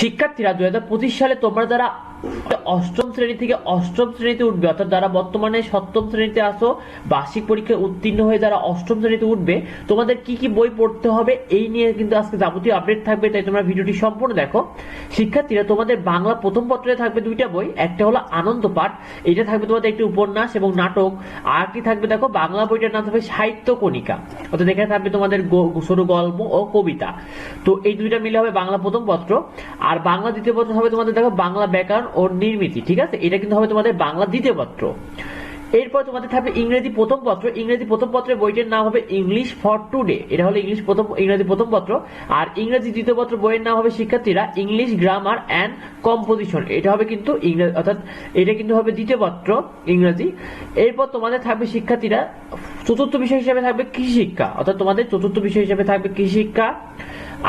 শিক্ষার্থীরা দু হাজার পঁচিশ সালে তোমরা যারা অষ্টম শ্রেণি থেকে অষ্টম শ্রেণীতে উঠবে, অর্থাৎ যারা বর্তমানে সপ্তম শ্রেণীতে আসো বার্ষিক পরীক্ষায় উত্তীর্ণ হয়ে যারা অষ্টম শ্রেণীতে উঠবে, তোমাদের কি কি বই পড়তে হবে এই নিয়ে কিন্তু আজকে যাবতীয় আপডেট থাকবে, তাই তোমরা ভিডিওটি সম্পূর্ণ দেখো। শিক্ষার্থীরা, তোমাদের বাংলা প্রথম পত্রে থাকবে দুইটা বই, একটা হলো আনন্দ পাঠ, এটা থাকবে তোমাদের একটি উপন্যাস এবং নাটক, আর কি থাকবে দেখো বাংলা বইটার নাম থাকবে সাহিত্য কণিকা। অর্থাৎ এখানে থাকবে তোমাদের সরু গল্প ও কবিতা। তো এই দুইটা মিলে হবে বাংলা প্রথম পত্র, আর বাংলা দ্বিতীয় পত্র হবে তোমাদের দেখো বাংলা ব্যাকরণ ও নির্মিতি, ঠিক আছে? এটা কিন্তু হবে তোমাদের বাংলা দ্বিতীয় পত্র। এরপর তোমাদের থাকবে ইংরেজি প্রথম পত্র। ইংরেজি প্রথম পত্রের বইটির নাম হবে ইংলিশ ফর টুডে। এটা হলো ইংলিশ প্রথম, ইংরেজি প্রথম পত্র। আর ইংরেজি দ্বিতীয় পত্র বইয়ের নাম হবে শিক্ষার্থীরা ইংলিশ গ্রামার অ্যান্ড কম্পোজিশন। এটা হবে কিন্তু ইংরেজি অর্থাৎ এটা কিন্তু হবে দ্বিতীয় পত্র, ইংরেজি। এরপর তোমাদের থাকবে শিক্ষার্থীরা চতুর্থ বিষয় হিসেবে থাকবে কৃষি শিক্ষা। অর্থাৎ তোমাদের চতুর্থ বিষয় হিসেবে থাকবে কৃষি শিক্ষা।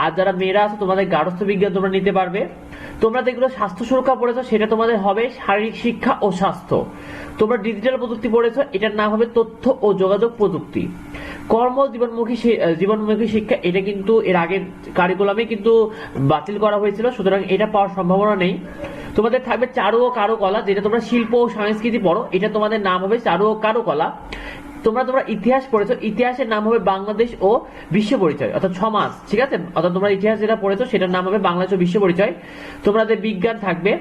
আর যারা মেয়েরা আছে, তোমাদের গার্হস্থ্য বিজ্ঞান তোমরা নিতে পারবে। তোমরা যেগুলো স্বাস্থ্য সুরক্ষা পড়েছো, সেটা তোমাদের হবে শারীরিক শিক্ষা ও স্বাস্থ্য। তোমরা ডিজিটাল প্রযুক্তি পড়েছো, এটার নাম হবে তথ্য ও যোগাযোগ প্রযুক্তি। কর্ম জীবনমুখী জীবনমুখী শিক্ষা, এটা কিন্তু এর আগের কারিকুলামে কিন্তু বাতিল করা হয়েছিল, সুতরাং এটা পাওয়ার সম্ভাবনা নেই। তোমাদের থাকবে চারু ও কারুকলা, যেটা তোমরা শিল্প ও সংস্কৃতি পড়ো, এটা তোমাদের নাম হবে চারু ও কারুকলা। তোমরা তোমরা ইতিহাস পড়েছো, ইতিহাসের নাম হবে বাংলাদেশ ও বিশ্ব পরিচয়, অর্থাৎ সমাজ ঠিক আছে? অর্থাৎ তোমরা ইতিহাস যেটা পড়েছো, সেটার নাম হবে বাংলাদেশ ও বিশ্ব পরিচয়। তোমাদের বিজ্ঞান থাকবে,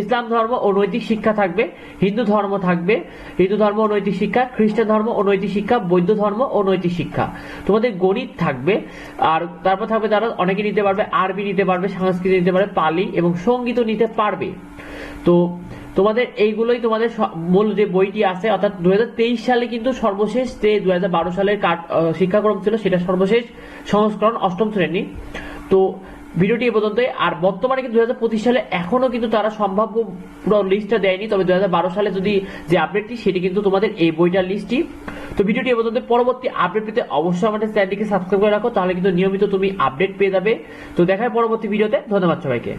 ইসলাম ধর্ম ও নৈতিক শিক্ষা থাকবে, হিন্দু ধর্ম থাকবে, হিন্দু ধর্ম ও নৈতিক শিক্ষা, খ্রিস্টান ধর্ম ও নৈতিক শিক্ষা, বৌদ্ধ ধর্ম ও নৈতিক শিক্ষা। তোমাদের গণিত থাকবে, আর তারপর থাকবে তারা অনেকে নিতে পারবে, আরবি নিতে পারবে, সংস্কৃত নিতে পারবে, পালি এবং সঙ্গীতও নিতে পারবে। তো তোমাদের এইগুলোই তোমাদের মূল যে বইটি আছে, অর্থাৎ দুই হাজার তেইশ সালে কিন্তু সর্বশেষ যে দু হাজার বারো সালের শিক্ষাক্রম ছিল, সেটা সর্বশেষ সংস্করণ অষ্টম শ্রেণি। তো ভিডিওটি এ পর্যন্তই। আর বর্তমানে কিন্তু দুই হাজার পঁচিশ সালে এখনও কিন্তু তারা সম্ভাব্য পুরো লিস্টটা দেয়নি, তবে দুই হাজার বারো সালে যদি যে আপডেটটি, সেটি কিন্তু তোমাদের এই বইটার লিস্টটি তো ভিডিওটি এ পর্যন্ত পরবর্তী আপডেট পেতে অবশ্যই আমাদের চ্যানেলটিকে সাবস্ক্রাইব করে রাখো, তাহলে কিন্তু নিয়মিত তুমি আপডেট পেয়ে যাবে। তো দেখায় পরবর্তী ভিডিওতে। ধন্যবাদ সবাইকে।